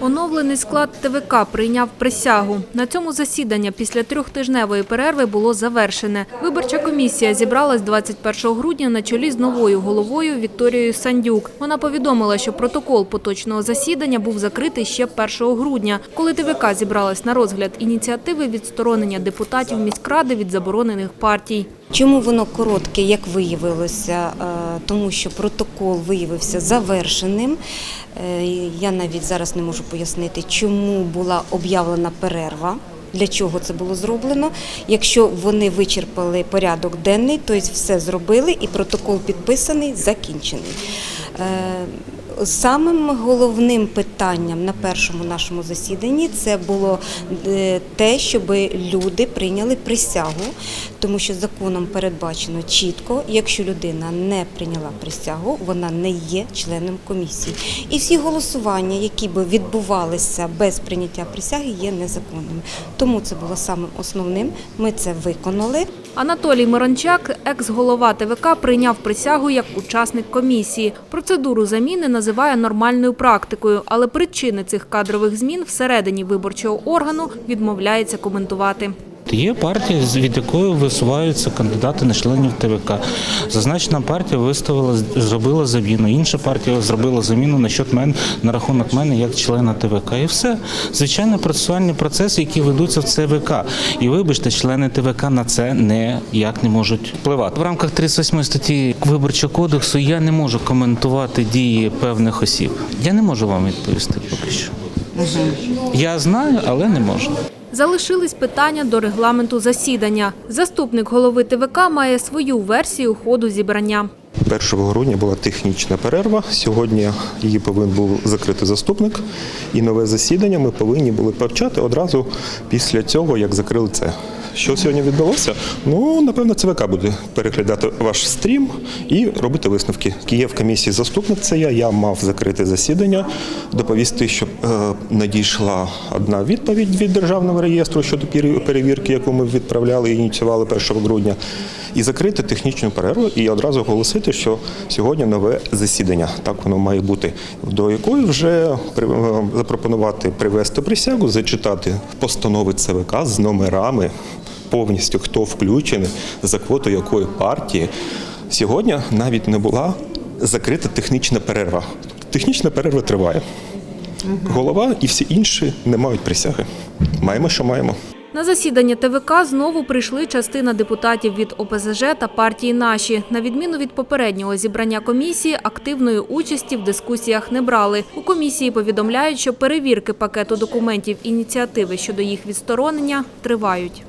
Оновлений склад ТВК прийняв присягу. На цьому засідання після трьохтижневої перерви було завершене. Виборча комісія зібралась 21 грудня на чолі з новою головою Вікторією Сандюк. Вона повідомила, що протокол поточного засідання був закритий ще 1 грудня, коли ТВК зібралась на розгляд ініціативи відсторонення депутатів міськради від заборонених партій. Чому воно коротке, як виявилося? Тому що протокол виявився завершеним. Е, Я навіть зараз не можу пояснити, чому була об'явлена перерва. Для чого це було зроблено? Якщо вони вичерпали порядок денний, то все зробили і протокол підписаний, закінчений. Е, Самим головним питанням на першому нашому засіданні це було е, те, щоб люди прийняли присягу, тому що законом передбачено чітко, якщо людина не прийняла присягу, вона не є членом комісії. І всі голосування, які би відбувалися без прийняття присяги, є незаконними. Тому це було самим основним. Ми це виконали. Анатолій Мирончак, екс-голова ТВК, прийняв присягу як учасник комісії. Процедуру заміни називає нормальною практикою, але причини цих кадрових змін всередині виборчого органу відмовляється коментувати. Є партія, від якої висуваються кандидати на членів ТВК. Зазначена партія виставила, зробила заміну. Інша партія зробила заміну на счет мене на рахунок мене як члена ТВК. І все звичайно процесуальні процеси, які ведуться в ЦВК. І вибачте, члени ТВК на це ніяк не можуть впливати. В рамках 38 статті виборчого кодексу я не можу коментувати дії певних осіб. Я не можу вам відповісти поки що. Я знаю, але не можу. Залишились питання до регламенту засідання. Заступник голови ТВК має свою версію ходу зібрання. 1 грудня була технічна перерва. Сьогодні її повинен був закрити заступник, і нове засідання ми повинні були почати одразу після цього, як закрили це. Що сьогодні відбулося? Ну, напевно, ЦВК буде переглядати ваш стрім і робити висновки. Київ комісії заступник це я. Я мав закрити засідання, доповісти, що е, надійшла одна відповідь від державного реєстру щодо перевірки, яку ми відправляли і ініціювали 1 грудня, і закрити технічну перерву і одразу оголосити, що сьогодні нове засідання. Так воно має бути, до якої вже при- е, запропонувати привести присягу, зачитати постанови ЦВК з номерами повністю, хто включений, за квоту якої партії. Сьогодні навіть не була закрита технічна перерва. Технічна перерва триває. Голова і всі інші не мають присяги. Маємо, що маємо. На засідання ТВК знову прийшли частина депутатів від ОПЗЖ та партії «Наші». На відміну від попереднього зібрання комісії, активної участі в дискусіях не брали. У комісії повідомляють, що перевірки пакету документів ініціативи щодо їх відсторонення тривають.